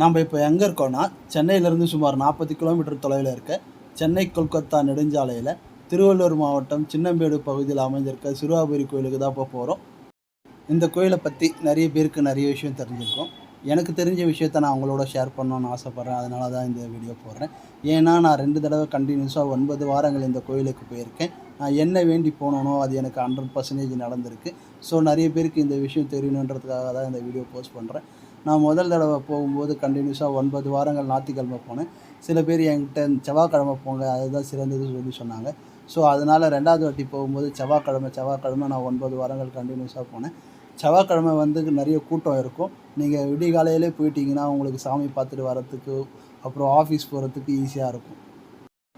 நாம் இப்போ எங்கே இருக்கோம்னா சென்னையிலேருந்து சுமார் நாற்பது கிலோமீட்டர் தொலைவில் இருக்க சென்னை கொல்கத்தா நெடுஞ்சாலையில் திருவள்ளூர் மாவட்டம் சின்னம்பேடு பகுதியில் அமைஞ்சிருக்க சிறுவாபுரி கோயிலுக்கு தான் இப்போ போகிறோம் இந்த கோயிலை பற்றி நிறைய பேருக்கு நிறைய விஷயம் தெரிஞ்சிருக்கும். எனக்கு தெரிஞ்ச விஷயத்த நான் அவங்களோட ஷேர் பண்ணணும்னு ஆசைப்பட்றேன். அதனால தான் இந்த வீடியோ போடுறேன். ஏன்னா நான் ரெண்டு தடவை கண்டினியூஸாக ஒன்பது வாரங்கள் இந்த கோயிலுக்கு போயிருக்கேன். என்ன வேண்டி போனோனோ அது எனக்கு ஹண்ட்ரட் பர்சன்டேஜ் நடந்திருக்கு. ஸோ நிறைய பேருக்கு இந்த விஷயம் தெரியணுன்றதுக்காக தான் இந்த வீடியோ போஸ்ட் பண்ணுறேன் நான் முதல் தடவை போகும்போது கண்டினியூஸாக ஒன்பது வாரங்கள் ஞாயிற்றுக்கிழமை போனேன். சில பேர் என்கிட்ட செவ்வாய்க்கிழமை போங்க அதுதான் சிறந்தது சொல்லி சொன்னாங்க. ஸோ அதனால் ரெண்டாவது வாட்டி போகும்போது செவ்வாய்க்கிழமை செவ்வாய்க்கிழமை நான் ஒன்பது வாரங்கள் கண்டினியூஸாக போனேன். செவ்வாய்க்கிழமை வந்து நிறைய கூட்டம் இருக்கும். நீங்கள் விடிகாலையிலே போயிட்டீங்கன்னா உங்களுக்கு சாமி பார்த்துட்டு வரத்துக்கு அப்புறம் ஆஃபீஸ் போகிறதுக்கு ஈஸியாக இருக்கும்.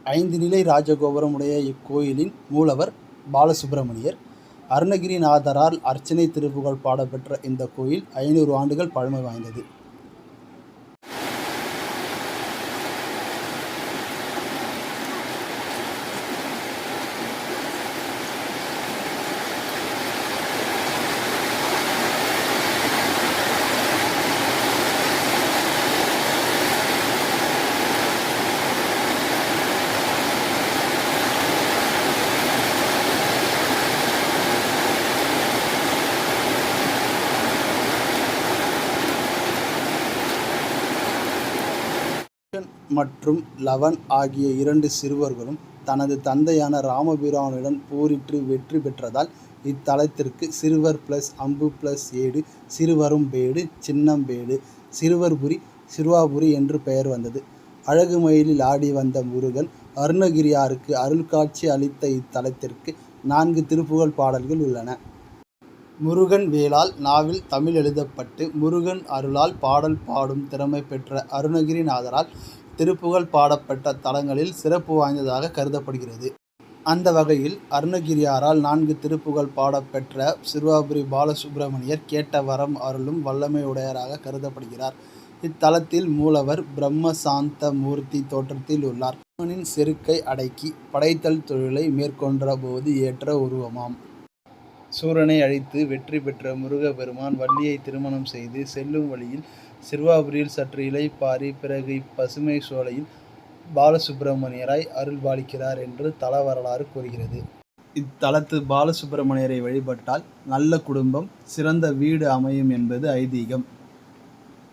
ஐந்து நிலை ராஜகோபுரம் உடைய இக்கோயிலின் மூலவர் பாலசுப்பிரமணியர் அருணகிரிநாதரால் அர்ச்சனை திருப்புகழ் பாடப்பெற்ற இந்த கோயில் ஐநூறு ஆண்டுகள் பழமை வாய்ந்தது. மற்றும் லவன் ஆகிய இரண்டு சிறுவர்களும் தனது தந்தையான ராமபிரானுடன் போரிட்டு வெற்றி பெற்றதால் இத்தலத்திற்கு சிறுவர் ப்ளஸ் அம்பு ப்ளஸ் ஏடு சிறுவரும்பேடு சின்னம்பேடு சிறுவர்புரி சிறுவாபுரி என்று பெயர் வந்தது. அழகு மயிலில் ஆடி வந்த முருகன் அருணகிரியாருக்கு அருள்காட்சி அளித்த இத்தலத்திற்கு நான்கு திருப்புகழ் பாடல்கள் உள்ளன. முருகன் வேளால் நாவில் தமிழ் எழுதப்பட்டு முருகன் அருளால் பாடல் பாடும் திறமை பெற்ற அருணகிரிநாதரால் திருப்புகழ் பாடப்பட்ட தலங்களில் சிறப்பு வாய்ந்ததாக கருதப்படுகிறது. அந்த வகையில் அருணகிரியாரால் நான்கு திருப்புகழ் பாடப்பெற்ற சிறுவாபுரி பாலசுப்பிரமணியர் கேட்ட வரம் அருளும் வல்லமை உடையராக கருதப்படுகிறார். இத்தலத்தில் மூலவர் பிரம்மசாந்த மூர்த்தி தோற்றத்தில் உள்ளார். முருகனின் செருக்கை அடக்கி படைத்தல் தொழிலை மேற்கொண்ட போது ஏற்ற உருவமாம். சூரனை அழித்து வெற்றி பெற்ற முருகபெருமான் வள்ளியை திருமணம் செய்து செல்லும் வழியில் சிறுவாபுரியில் சற்று இலைப்பாரி பிறகு இப்பசுமை சோலையில் பாலசுப்பிரமணியராய் அருள்பாலிக்கிறார் என்று தல வரலாறு கூறுகிறது. இத்தலத்து பாலசுப்பிரமணியரை வழிபட்டால் நல்ல குடும்பம் சிறந்த வீடு அமையும் என்பது ஐதீகம்.